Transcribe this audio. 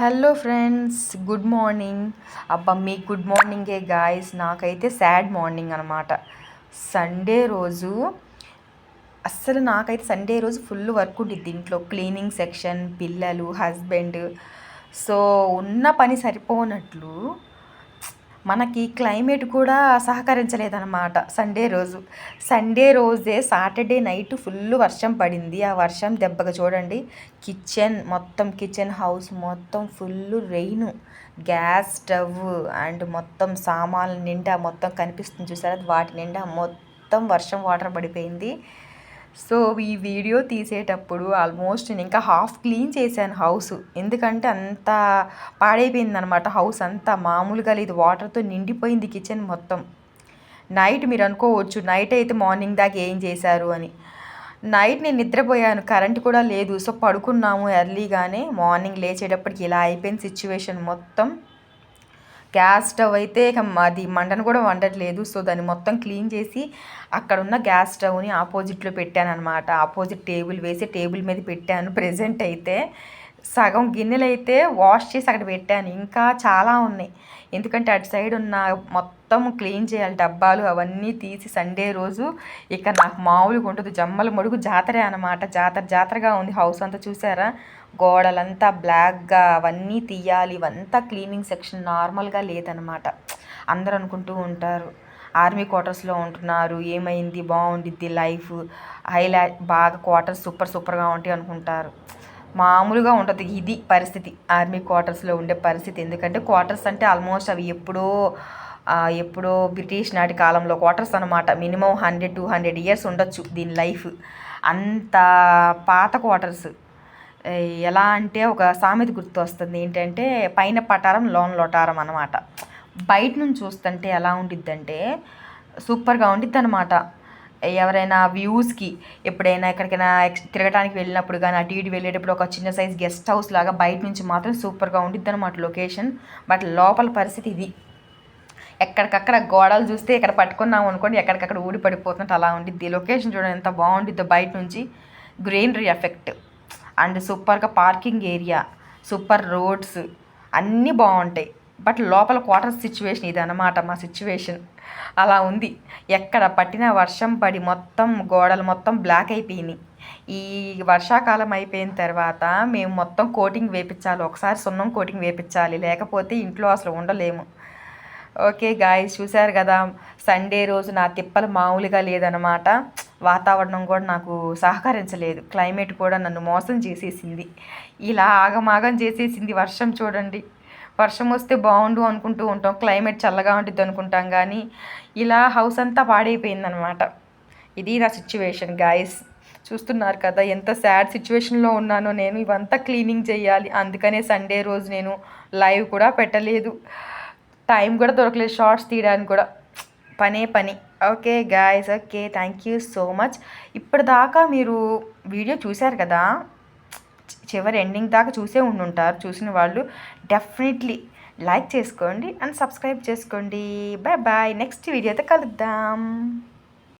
Hello friends good morning అబ్బా మీ good మార్నింగే గాయస్ నాకైతే సాడ్ మార్నింగ్ అనమాట సండే రోజు అస్సలు నాకైతే సండే రోజు ఫుల్ వర్క్ ఉంటుంది ఇంట్లో. క్లీనింగ్ సెక్షన్ పిల్లలు హస్బెండ్ సో ఉన్న పని సరిపోనట్లు మనకి క్లైమేట్ కూడా సహకరించలేదన్నమాట. సండే రోజు. సండే రోజే సాటర్డే నైట్ ఫుల్ వర్షం పడింది. ఆ వర్షం దెబ్బగా చూడండి. కిచెన్ మొత్తం కిచెన్ హౌస్ మొత్తం full rain. Gas stove and మొత్తం సామాన్ల నిండా మొత్తం కనిపిస్తుంది చూసారా? వాటి నిండా మొత్తం వర్షం వాటర్ పడిపోయింది. సో ఈ వీడియో తీసేటప్పుడు ఆల్మోస్ట్ నేను ఇంకా హాఫ్ క్లీన్ చేశాను హౌస్ ఎందుకంటే అంత పాడైపోయింది అనమాట హౌస్ అంతా. మామూలుగా లేదు. వాటర్తో నిండిపోయింది కిచెన్ మొత్తం. నైట్ మీరు అనుకోవచ్చు. నైట్ అయితే మార్నింగ్ దాకా ఏం చేశారు అని. నైట్ నేను నిద్రపోయాను. కరెంట్ కూడా లేదు. సో పడుకున్నాము ఎర్లీగానే మార్నింగ్ లేచేటప్పటికి ఇలా అయిపోయిన సిచ్యువేషన్ మొత్తం. గ్యాస్ స్టవ్ అయితే ఇక అది మంటను కూడా వండట్లేదు. సో దాన్ని మొత్తం క్లీన్ చేసి అక్కడ ఉన్న గ్యాస్ స్టవ్ని ఆపోజిట్లో పెట్టాను అనమాట ఆపోజిట్ టేబుల్ వేసి టేబుల్ మీద పెట్టాను. ప్రజెంట్ అయితే సగం గిన్నెలు అయితే వాష్ చేసి అక్కడ పెట్టాను. ఇంకా చాలా ఉన్నాయి. ఎందుకంటే అటు సైడ్ ఉన్న మొత్తం క్లీన్ చేయాలి డబ్బాలు అవన్నీ తీసి సండే రోజు ఇక నాకు మామూలుగా ఉంటుంది జమ్మల మడుగు జాతరే అనమాట జాతర జాతరగా ఉంది హౌస్ అంతా చూసారా? గోడలంతా బ్లాక్గా అవన్నీ తీయాలి. ఇవంతా క్లీనింగ్ సెక్షన్ నార్మల్గా లేదనమాట అందరు అనుకుంటూ ఉంటారు. ఆర్మీ క్వార్టర్స్లో ఉంటున్నారు. ఏమైంది? బాగుండిద్ది లైఫ్. హైలైట్ బాగా క్వార్టర్స్ సూపర్ సూపర్గా ఉంటాయి అనుకుంటారు. మామూలుగా ఉంటుంది ఇది పరిస్థితి. ఆర్మీ క్వార్టర్స్లో ఉండే పరిస్థితి. ఎందుకంటే క్వార్టర్స్ అంటే ఆల్మోస్ట్ అవి ఎప్పుడో ఎప్పుడో బ్రిటిష్ నాటి కాలంలో క్వార్టర్స్ అనమాట minimum hundred two hundred years ఉండొచ్చు దీని లైఫ్. అంత పాత క్వార్టర్స్. ఎలా అంటే ఒక సామెత గుర్తు వస్తుంది ఏంటంటే పైన పటారం లోన్ లోటారం అనమాట బయట నుంచి చూస్తుంటే ఎలా ఉండిద్దంటే సూపర్గా ఉండిద్ది అనమాట ఎవరైనా వ్యూస్కి ఎప్పుడైనా ఎక్కడికైనా తిరగడానికి వెళ్ళినప్పుడు కానీ అటు ఇటు వెళ్ళేటప్పుడు ఒక చిన్న సైజ్ గెస్ట్ హౌస్ లాగా బయట నుంచి మాత్రం సూపర్గా ఉండిద్ది అనమాట లొకేషన్. బట్ లోపల పరిస్థితి ఇది. ఎక్కడికక్కడ గోడలు చూస్తే ఇక్కడ పట్టుకున్నాం అనుకోండి ఎక్కడికక్కడ ఊడి పడిపోతున్నట్టు అలా ఉండిద్ది. లొకేషన్ చూడండి ఎంత బాగుండిద్దో బయట నుంచి. Greenery effect. అండ్ సూపర్గా పార్కింగ్ ఏరియా సూపర్ రోడ్స్ అన్నీ బాగుంటాయి. బట్ లోపల క్వార్టర్ సిచ్యువేషన్ ఇది అనమాట మా సిచ్యువేషన్ అలా ఉంది. ఎక్కడ పట్టిన వర్షం పడి మొత్తం గోడలు మొత్తం బ్లాక్ అయిపోయినాయి. ఈ వర్షాకాలం అయిపోయిన తర్వాత మేము మొత్తం కోటింగ్ వేపించాలి. ఒకసారి సున్నం కోటింగ్ వేపించాలి. లేకపోతే ఇంట్లో అసలు ఉండలేము. ఓకే గాయస్ చూశారు కదా సండే రోజు నా తిప్పలు మామూలుగా లేదనమాట వాతావరణం కూడా నాకు సహకరించలేదు. క్లైమేట్ కూడా నన్ను మోసం చేసేసింది. ఇలా ఆగమాగం చేసేసింది వర్షం చూడండి. వర్షం వస్తే బాగుండు అనుకుంటూ ఉంటాం. క్లైమేట్ చల్లగా ఉంటుంది అనుకుంటాం కానీ ఇలా హౌస్ అంతా పాడైపోయిందనమాట ఇది నా సిచ్యువేషన్ గాయస్ చూస్తున్నారు కదా ఎంత సాడ్ సిచ్యువేషన్లో ఉన్నానో నేను. ఇవంతా క్లీనింగ్ చేయాలి. అందుకనే సండే రోజు నేను లైవ్ కూడా పెట్టలేదు. టైం కూడా దొరకలేదు. షార్ట్స్ తీయడానికి కూడా. పనే పని. Okay guys okay thank you so much ఇప్పటిదాకా మీరు వీడియో చూశారు కదా? చివరి ఎండింగ్ దాకా చూసే ఉండుంటారు. చూసిన వాళ్ళు డెఫినెట్లీ లైక్ చేసుకోండి అండ్ సబ్స్క్రైబ్ చేసుకోండి. బాయ్ బాయ్ నెక్స్ట్ వీడియోతో కలుద్దాం.